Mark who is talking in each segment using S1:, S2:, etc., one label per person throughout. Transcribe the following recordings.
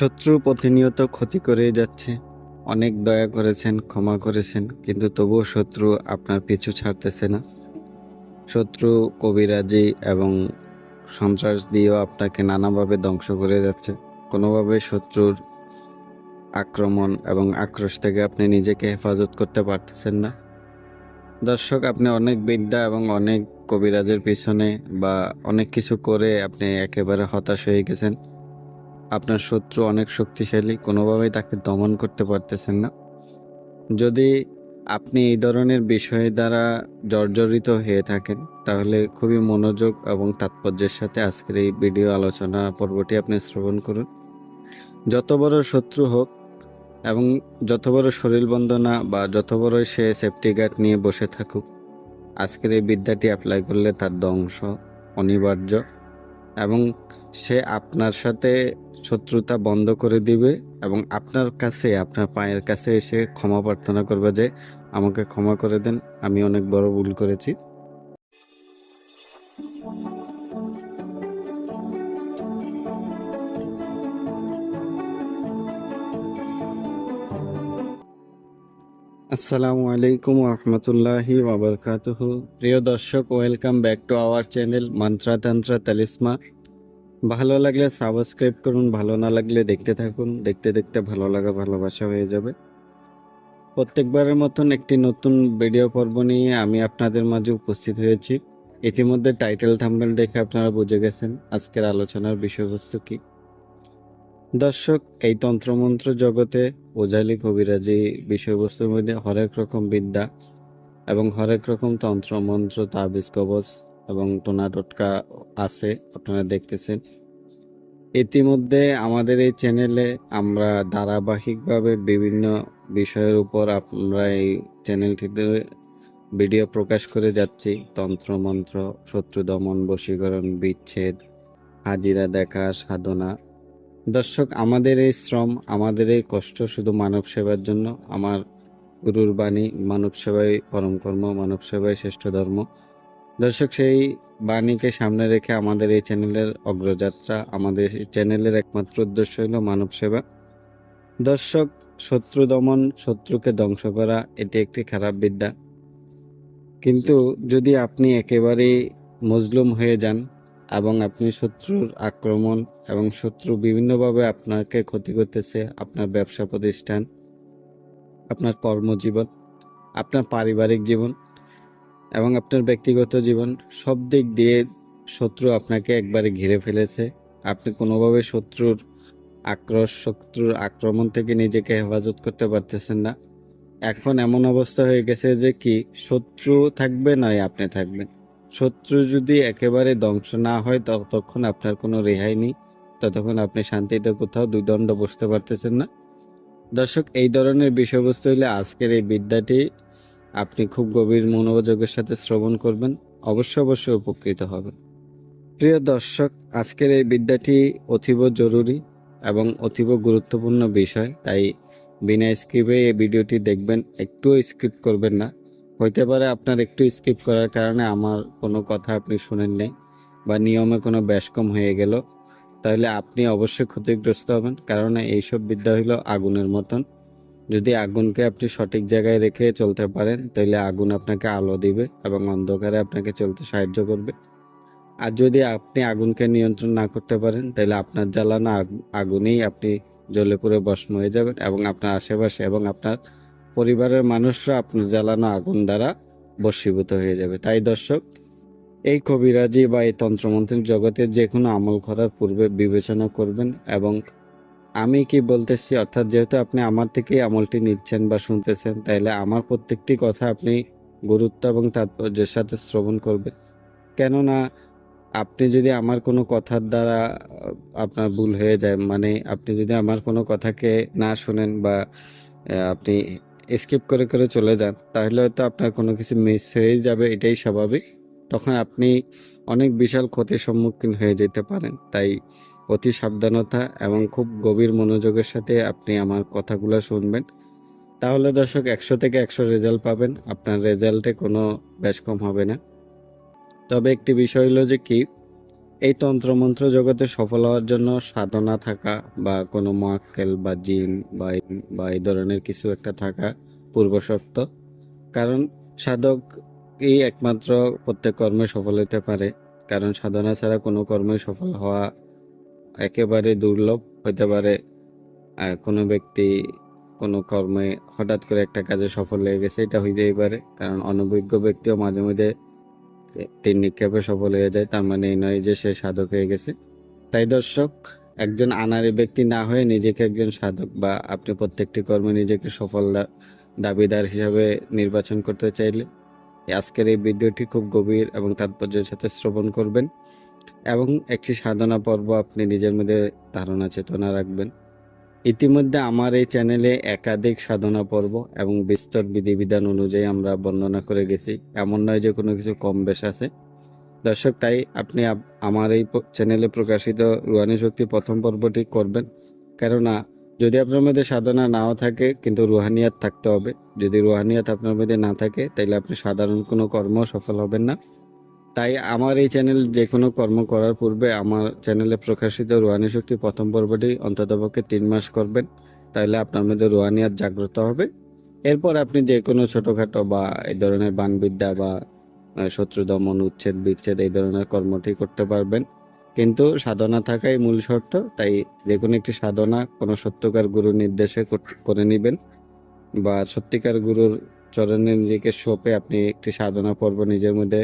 S1: শত্রু প্রতিনিয়ত ক্ষতি করেই যাচ্ছে। অনেক দয়া করেছেন, ক্ষমা করেছেন, কিন্তু তবুও শত্রু আপনার পিছু ছাড়তেছে না। শত্রু কবিরাজি এবং সন্ত্রাস দিয়েও আপনাকে নানাভাবে ধ্বংস করে যাচ্ছে। কোনোভাবে শত্রুর আক্রমণ এবং আক্রোশ থেকে আপনি নিজেকে হেফাজত করতে পারতেছেন না। দর্শক, আপনি অনেক বিদ্যা এবং অনেক কবিরাজের পিছনে বা অনেক কিছু করে আপনি একেবারে হতাশ হয়ে গেছেন। আপনার শত্রু অনেক শক্তিশালী, কোনোভাবেই তাকে দমন করতে পারতেছেন না। যদি আপনি এই ধরনের বিষয় দ্বারা জর্জরিত হয়ে থাকেন, তাহলে খুবই মনোযোগ এবং তাৎপর্যের সাথে আজকের এই ভিডিও আলোচনা পর্বটি আপনি শ্রবণ করুন। যত বড় শত্রু হোক এবং যত বড় শরীর বন্দনা বা যত বড় সে সেফটি গার্ড নিয়ে বসে থাকুক, আজকের এই বিদ্যাটি অ্যাপ্লাই করলে তার ধ্বংস অনিবার্য এবং সে আপনার সাথে শত্রুতা বন্ধ করে দিবে এবং আপনার কাছে, আপনার পায়ের কাছে এসে ক্ষমা প্রার্থনা করবে যে, আমাকে ক্ষমা করে দেন, আমি অনেক বড় ভুল করেছি। আসসালামু আলাইকুম রহমতুল্লাহি প্রিয় দর্শক, welcome back to our channel মন্ত্রাতন্ত্র তালিসমা। ভালো লাগলে সাবস্ক্রাইব করুন, ভালো না লাগলে দেখতে থাকুন। দেখতে দেখতে ভালো লাগা, ভালোবাসা হয়ে যাবে। প্রত্যেকবারের মতন একটি নতুন ভিডিও পর্ব নিয়ে আমি আপনাদের মাঝে উপস্থিত হয়েছি। ইতিমধ্যে টাইটেল থাম্বেল দেখে আপনারা বুঝে গেছেন আজকের আলোচনার বিষয়বস্তু কি। দর্শক, এই তন্ত্রমন্ত্র জগতে ওজালি কবিরাজি বিষয়বস্তুর মধ্যে হরেক রকম বিদ্যা এবং হরেক রকম তন্ত্রমন্ত্র, তাবিজ, কবচ এবং টোনা টোটকা আছে, আপনারা দেখতেছেন। ইতিমধ্যে আমাদের এই চ্যানেলে আমরা ধারাবাহিকভাবে বিভিন্ন বিষয়ের উপর আমরা এই চ্যানেলটিতে ভিডিও প্রকাশ করে যাচ্ছি। তন্ত্র, মন্ত্র, শত্রু দমন, বশীকরণ, বিচ্ছেদ, হাজিরা দেখা, সাধনা। দর্শক, আমাদের এই শ্রম, আমাদের এই কষ্ট শুধু মানব সেবার জন্য। আমার গুরুর বাণী, মানব সেবাই পরম কর্ম, মানব সেবাই শ্রেষ্ঠ ধর্ম। দর্শক, সেই বাণীকে সামনে রেখে আমাদের এই চ্যানেলের অগ্রযাত্রা আমাদের চ্যানেলের একমাত্র উদ্দেশ্য হলো মানব সেবা। দর্শক, শত্রু দমন, শত্রুকে ধ্বংস করা, এটি একটি খারাপ বিদ্যা। কিন্তু যদি আপনি একেবারেই মজলুম হয়ে যান এবং আপনি শত্রুর আক্রমণ এবং শত্রু বিভিন্নভাবে আপনাকে ক্ষতি করতেছে, আপনার ব্যবসা প্রতিষ্ঠান, আপনার কর্মজীবন, আপনার পারিবারিক জীবন এবং আপনার ব্যক্তিগত জীবন সব দিক দিয়ে শত্রু আপনাকে একবারে ঘিরে ফেলেছে। আপনি কোনোভাবে শত্রুর আক্রোশ, শত্রুর আক্রমণ থেকে নিজেকে হেফাজত করতে পারতেছেন না। এখন এমন অবস্থা হয়ে গেছে যে কি, শত্রু থাকবে নয়, আপনি থাকবেন। শত্রু যদি একেবারে ধ্বংস না হয়, ততক্ষণ আপনার কোনো রেহাই নেই। ততক্ষণ আপনি শান্তিতে কোথাও দুই দণ্ড বসতে পারতেছেন না। দর্শক, এই ধরনের বিষয়বস্তু হলে আজকের এই বিদ্যাটি আপনি খুব গভীর মনোযোগের সাথে শ্রবণ করবেন অবশ্যই অবশ্যই উপকৃত হবেন। প্রিয় দর্শক, আজকের এই বিদ্যাটি অতীব জরুরি এবং অতীব গুরুত্বপূর্ণ বিষয়, তাই বিনা স্ক্রিপে এই ভিডিওটি দেখবেন, একটুও স্ক্রিপ্ট করবেন না। হইতে পারে আপনার একটু স্কিপ করার কারণে আমার কোনো কথা আপনি শুনেন নাই বা নিয়মে কোনো ব্যাসকম হয়ে গেল, তাহলে আপনি অবশ্যই ক্ষতিগ্রস্ত হবেন, কারণ এইসব বিদ্যা হলো আগুনের মতন। যদি আগুনকে আপনি সঠিক জায়গায় রেখে চলতে পারেন তাহলে আগুন আপনাকে আলো দিবে এবং অন্ধকারে আপনাকে চলতে সাহায্য করবে। আর যদি আপনি আগুনকে নিয়ন্ত্রণ না করতে পারেন তাহলে আপনার জ্বালানো আগুনেই আপনি জ্বলে পুড়ে ভস্ম হয়ে যাবেন এবং আপনার আশেপাশে এবং আপনার পরিবারের মানুষরা আপনার জ্বালানো আগুন দ্বারা বশীভূত হয়ে যাবে। তাই দর্শক, এই কবিরাজি বা এই তন্ত্রমন্ত্রের জগতে যে কোনো আমল করার পূর্বে বিবেচনা করবেন এবং আমি কি বলতেছি? অর্থাৎ যেহেতু আপনি আমার থেকেই আমলটি নিচ্ছেন বা শুনতেছেন, তাইলে আমার প্রত্যেকটি কথা আপনি গুরুত্ব এবং তাৎপর্যের সাথে শ্রবণ করবেন। কেননা আপনি যদি আমার কোনো কথার দ্বারা আপনার ভুল হয়ে যায় মানে আপনি যদি আমার কোনো কথাকে না শোনেন বা আপনি স্কিপ করে করে চলে যান, তাহলে হয়তো আপনার কোনো কিছু মিস হয়ে যাবে, এটাই স্বাভাবিক। তখন আপনি অনেক বিশাল ক্ষতির সম্মুখীন হয়ে যেতে পারেন। তাই অতি সাবধানতা এবং খুব গভীর মনোযোগের সাথে আপনি আমার কথাগুলো শুনবেন। তাহলে দর্শক, একশো থেকে একশো রেজাল্ট পাবেন। আপনার রেজাল্টে কোনো বেশ কম হবে না। তবে একটি বিষয় হলো যে কি, এই তন্ত্রমন্ত্র জগতে সফল হওয়ার জন্য সাধনা থাকা বা কোনো মক্কেল বা জিন বা বা এই ধরনের কিছু একটা থাকা পূর্বশর্ত। কারণ সাধক এই একমাত্র প্রত্যেক কর্মে সফল হতে পারে। কারণ সাধনা ছাড়া কোনো কর্মে সফল হওয়া একেবারে দুর্লভ হতে পারে কোনো ব্যক্তি, কোনো কর্মে হঠাৎ করে একটা কাজে সফল হয়ে গেছে, এটা হইতেই পারে। কারণ অনভিজ্ঞ ব্যক্তিও মাঝে মধ্যে তিন নিক্ষেপে সফল হয়ে যায়, তার মানে এই নয় যে সে সাধক হয়ে গেছে। তাই দর্শক, একজন আনারি ব্যক্তি না হয়ে নিজেকে একজন সাধক বা আপনি প্রত্যেকটি কর্মে নিজেকে সফল দাবিদার হিসাবে নির্বাচন করতে চাইলে আজকের এই ভিডিওটি খুব গভীর এবং তাৎপর্যের সাথে শ্রবণ করবেন। এবং একটি সাধনা পর্ব আপনি নিজের মধ্যে ধারণা, চেতনা রাখবেন। ইতিমধ্যে আমার এই চ্যানেলে একাধিক সাধনা পর্ব এবং বিস্তর বিধিবিধান অনুযায়ী আমরা বর্ণনা করে গেছি। এমন নয় যে কোনো কিছু কম বেশ আছে। দর্শক, তাই আপনি আমার এই চ্যানেলে প্রকাশিত রুহানি শক্তি প্রথম পর্বটি করবেন। কেননা, যদি আপনার মধ্যে সাধনা নাও থাকে, কিন্তু রুহানিয়াত থাকতে হবে। যদি রুহানিয়াত আপনার মধ্যে না থাকে তাহলে আপনি সাধারণ কোনো কর্ম সফল হবেন না। তাই আমার এই চ্যানেল যে কোনো কর্ম করার পূর্বে আমার চ্যানেলে প্রকাশিত রুহানি শক্তি প্রথম পর্বটি অন্ততপক্ষে তিন মাস করবেন। তাহলে আপনার মধ্যে রুহানিয়াত জাগ্রত হবে। এরপর আপনি যে কোনো ছোটোখাটো বা এই ধরনের বানবিদ্যা বা শত্রু দমন, উচ্ছেদ, বিচ্ছেদ এই ধরনের কর্মটি করতে পারবেন। কিন্তু সাধনা থাকাই মূল শর্ত। তাই যে কোনো একটি সাধনা কোনো সত্যকার গুরুর নির্দেশে করে নেবেন বা সত্যিকার গুরুর চরণে নিজেকে সোপে আপনি একটি সাধনা পর্ব নিজের মধ্যে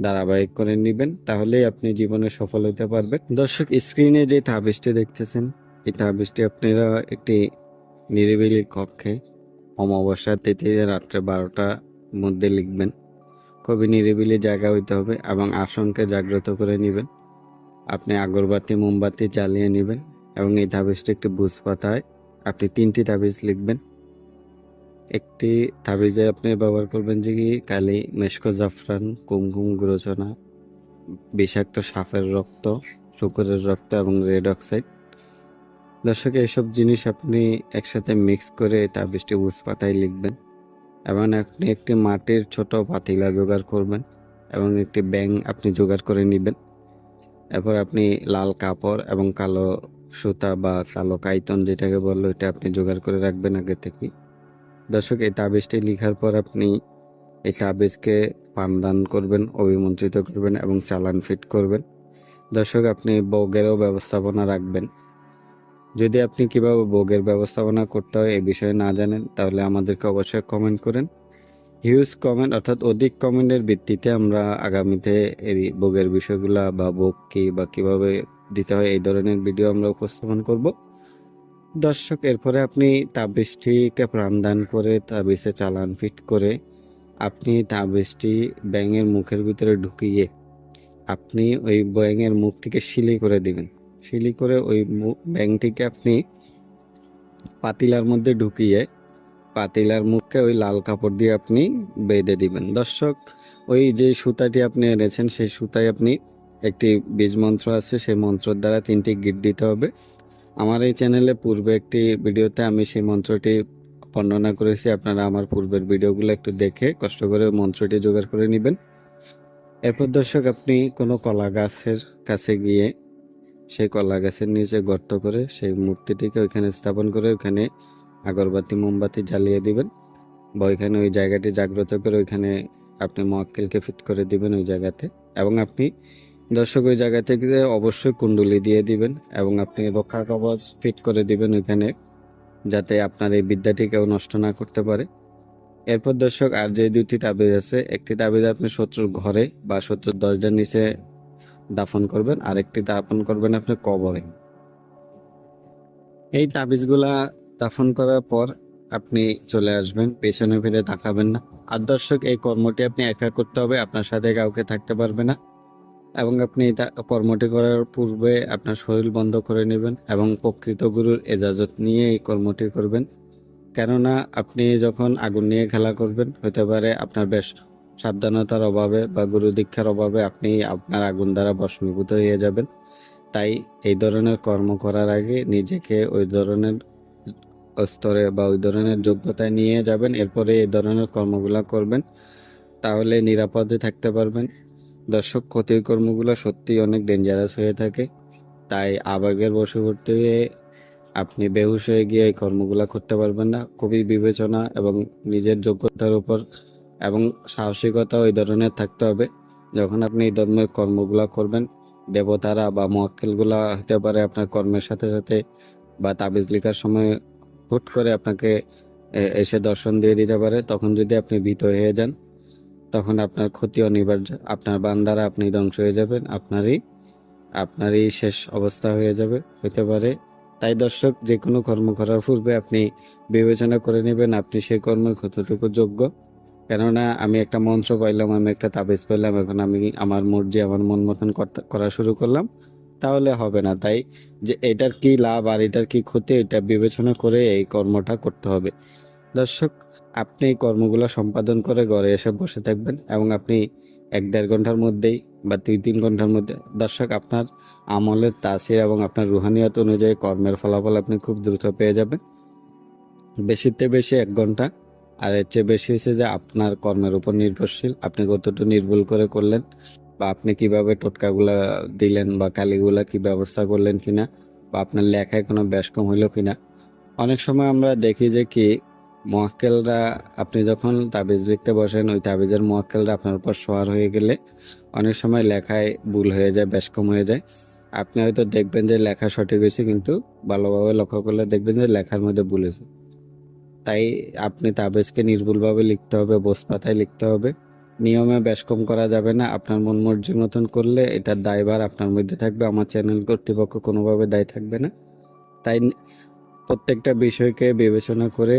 S1: ধারাবাহিক করে নেবেন, তাহলেই আপনি জীবনে সফল হতে পারবেন। দর্শক স্ক্রিনে যে তাবিজটি দেখতেছেন, এই তাবিজটি আপনারা একটি নিরিবিলি কক্ষে অমাবস্যার তিথিতে রাত্রে বারোটার মধ্যে লিখবেন। খুবই নিরিবিলি জায়গা হইতে হবে এবং আসনকে জাগ্রত করে নেবেন। আপনি আগরবাতি, মোমবাতি জ্বালিয়ে নেবেন এবং এই তাবিজটি একটি বুঝ পাতায় আপনি তিনটি তাবিজ লিখবেন। একটি তাবিজে আপনি ব্যবহার করবেন যে কি কালি, মেশকো জাফরান, কুমকুম গুরোচনা বিষাক্ত সাপের রক্ত, শুকুরের রক্ত এবং রেড অক্সাইড। দর্শক এইসব জিনিস আপনি একসাথে মিক্স করে তাবিজটি বুঝ পাতায় লিখবেন এবং আপনি একটি মাটির ছোট পাতিলা জোগাড় করবেন এবং একটি ব্যাং আপনি জোগাড় করে নেবেন। এরপর আপনি লাল কাপড় এবং কালো সুতা বা কালো কাইতন যেটাকে বলল এটা আপনি জোগাড় করে রাখবেন আগে থেকে। দর্শক, এই তাবিজটি লেখার পর আপনি এই তাবিজকে পানদান করবেন, অভিমন্ত্রিত করবেন এবং চালান ফিট করবেন। দর্শক, আপনি ভোগেরও ব্যবস্থাপনা রাখবেন। যদি আপনি কীভাবে ভোগের ব্যবস্থাপনা করতে হয় এই বিষয়ে না জানেন, তাহলে আমাদেরকে অবশ্যই কমেন্ট করেন। হিউজ কমেন্ট অর্থাৎ অধিক কমেন্টের ভিত্তিতে আমরা আগামীতে এই ভোগের বিষয়গুলা বা ভোগ কি বা কীভাবে দিতে হয় এই ধরনের ভিডিও আমরা উপস্থাপন করব। দর্শক, এরপরে আপনি তাবিজটিকে প্রাণদান করে তাবিজে চালান, ফিট করে আপনি তাবিজটি ব্যাঙের মুখের ভিতরে ঢুকিয়ে আপনি ওই ব্যাঙের মুখটিকে শিলি করে দিবেন। শিলি করে ওই ব্যাঙটিকে আপনি পাতিলার মধ্যে ঢুকিয়ে পাতিলার মুখকে ওই লাল কাপড় দিয়ে আপনি বেঁধে দিবেন। দর্শক, ওই যে সুতাটি আপনি এনেছেন, সেই সুতায় আপনি একটি বীজ মন্ত্র আছে, সেই মন্ত্রের দ্বারা তিনটি গিট দিতে হবে। আমার এই চ্যানেলে পূর্বে একটি ভিডিওতে আমি সেই মন্ত্রটি বর্ণনা করেছি। আপনারা আমার পূর্বের ভিডিওগুলো একটু দেখে কষ্ট করে মন্ত্রটি জোগাড় করে নেবেন। এরপর দর্শক, আপনি কোনো কলা গাছের কাছে গিয়ে সেই কলা গাছের নিচে গর্ত করে সেই মূর্তিটিকে ওইখানে স্থাপন করে ওইখানে আগরবাতি, মোমবাতি জ্বালিয়ে দিবেন বা ওইখানে ওই জায়গাটি জাগ্রত করে ওইখানে আপনি মক্কেলকে ফিট করে দিবেন ওই জায়গাতে। এবং আপনি দর্শক ওই জায়গা থেকে অবশ্যই কুণ্ডলি দিয়ে দিবেন এবং আপনি রক্ষা কবচ ফিট করে দিবেন ওইখানে, যাতে আপনার এই বিদ্যাটি কেউ নষ্ট না করতে পারে। এরপর দর্শক, আর যে দুটি তাবিজ আছে, একটি তাবিজ আপনি শত্রুর ঘরে বা শত্রুর দরজার নিচে দাফন করবেন আর একটি দাফন করবেন আপনি কবরে। এই তাবিজগুলা দাফন করার পর আপনি চলে আসবেন, পেছনে ফিরে তাকাবেন না। আর দর্শক, এই কর্মটি আপনি একা করতে হবে, আপনার সাথে কাউকে থাকতে পারবে না। এবং আপনি কর্মটি করার পূর্বে আপনার শরীর বন্ধ করে নেবেন এবং প্রকৃত গুরুর এজাজত নিয়ে এই কর্মটি করবেন। কেননা আপনি যখন আগুন নিয়ে খেলা করবেন, হতে পারে আপনার বেশ সাবধানতার অভাবে বা গুরু দীক্ষার অভাবে আপনি আপনার আগুন দ্বারা ভস্মীভূত হয়ে যাবেন। তাই এই ধরনের কর্ম করার আগে নিজেকে ওই ধরনের স্তরে বা ওই ধরনের যোগ্যতায় নিয়ে যাবেন। এরপরে এই ধরনের কর্মগুলা করবেন। তাহলে নিরাপদে থাকতে পারবেন। দর্শক ক্ষতির কর্মগুলো সত্যিই অনেক ডেঞ্জারাস হয়ে থাকে। তাই আবেগের বশবর্তী আপনি বেহুশ হয়ে গিয়ে এই কর্মগুলো করতে পারবেন না। খুবই বিবেচনা এবং নিজের যোগ্যতার উপর এবং সাহসিকতা ওই ধরনের থাকতে হবে। যখন আপনি এই ধর্মের কর্মগুলো করবেন, দেবতারা বা মোয়াক্কেলগুলা হতে পারে আপনার কর্মের সাথে সাথে বা তাবিজ লেখার সময় হুট করে আপনাকে এসে দর্শন দিয়ে দিতে পারে। তখন যদি আপনি ভীত হয়ে যান তখন আপনার ক্ষতি অনিবার্য, আপনার বান্দারা আপনি ধ্বংস হয়ে যাবেন, আপনারই আপনারই শেষ অবস্থা হয়ে যাবে, হতে পারে। তাই দর্শক যে কোনো কর্ম করার পূর্বে আপনি বিবেচনা করে নেবেন, আপনি সেই কর্মের কতটুকু যোগ্য। কেননা, আমি একটা মন্ত্র পাইলাম, আমি একটা তাবিজ পাইলাম, এখন আমি আমার মর্জি, আমার মন মতন করা শুরু করলাম, তাহলে হবে না। তাই যে এটার কি লাভ আর এটার কি ক্ষতি, এটা বিবেচনা করে এই কর্মটা করতে হবে। দর্শক আপনি কর্মগুলো সম্পাদন করে ঘরে এসে বসে থাকবেন এবং আপনি এক দেড় ঘণ্টার মধ্যেই বা দুই তিন ঘণ্টার মধ্যে, দর্শক আপনার আমলের তাসির এবং আপনার রুহানিয়ত অনুযায়ী কর্মের ফলাফল আপনি খুব দ্রুত পেয়ে যাবেন। বেশিতে বেশি এক ঘণ্টা, আর এর চেয়ে বেশি হয়েছে যে আপনার কর্মের উপর নির্ভরশীল। আপনি কতটুকু নির্ভুল করে করলেন বা আপনি কীভাবে টোটকাগুলা দিলেন বা কালিগুলা কি ব্যবস্থা করলেন কিনা বা আপনার লেখায় কোনো ব্যাস কম হইল কিনা। অনেক সময় আমরা দেখি যে কি মোয়াক্কেলরা আপনি যখন তাবিজ লিখতে বসেন, ওই তাবিজের মোয়াক্কেলরা আপনার উপর সোয়ার হয়ে গেলে অনেক সময় লেখায় ভুল হয়ে যায় ব্যাস কম হয়ে যায়। আপনি হয়তো দেখবেন যে লেখা সঠিক হয়েছে, কিন্তু ভালোভাবে লক্ষ্য করলে দেখবেন যে লেখার মধ্যে ভুল হয়েছে। তাই আপনি তাবিজকে নির্ভুলভাবে লিখতে হবে বোস পাতায় লিখতে হবে। নিয়মে ব্যাস কম করা যাবে না, আপনার মন মর্জির মতন করলে এটার দায়ভার আপনার মধ্যে থাকবে, আমার চ্যানেল কর্তৃপক্ষ কোনোভাবে দায় থাকবে না। তাই প্রত্যেকটা বিষয়কে বিবেচনা করে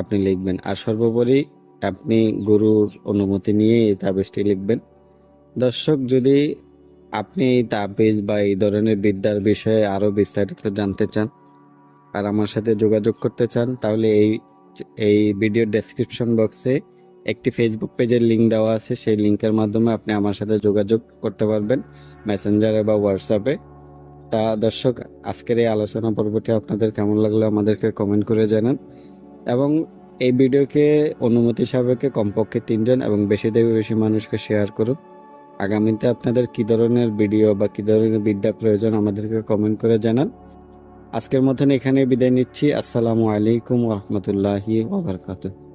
S1: আপনি লিখবেন। আর সর্বোপরি আপনি গুরুর অনুমতি নিয়ে এই তাবিজটি লিখবেন। দর্শক, যদি আপনি এই তাবিজ বা এই ধরনের বিদ্যার বিষয়ে আরও বিস্তারিত জানতে চান আর আমার সাথে যোগাযোগ করতে চান, তাহলে এই এই ভিডিও ডেসক্রিপশন বক্সে একটি ফেসবুক পেজের লিঙ্ক দেওয়া আছে। সেই লিঙ্কের মাধ্যমে আপনি আমার সাথে যোগাযোগ করতে পারবেন মেসেঞ্জারে বা হোয়াটসঅ্যাপে তা দর্শক, আজকের এই আলোচনা পর্বটি আপনাদের কেমন লাগল আমাদেরকে কমেন্ট করে জানান। এবং এই ভিডিওকে অনুমতি সাপেক্ষে কমপক্ষে তিনজন এবং বেশি থেকে বেশি মানুষকে শেয়ার করুন। আগামীতে আপনাদের কী ধরনের ভিডিও বা কী ধরনের বিদ্যা প্রয়োজন আমাদেরকে কমেন্ট করে জানান। আজকের মতন এখানে বিদায় নিচ্ছি। আসসালামু আলাইকুম রহমতুল্লাহি ওবরকাতুহ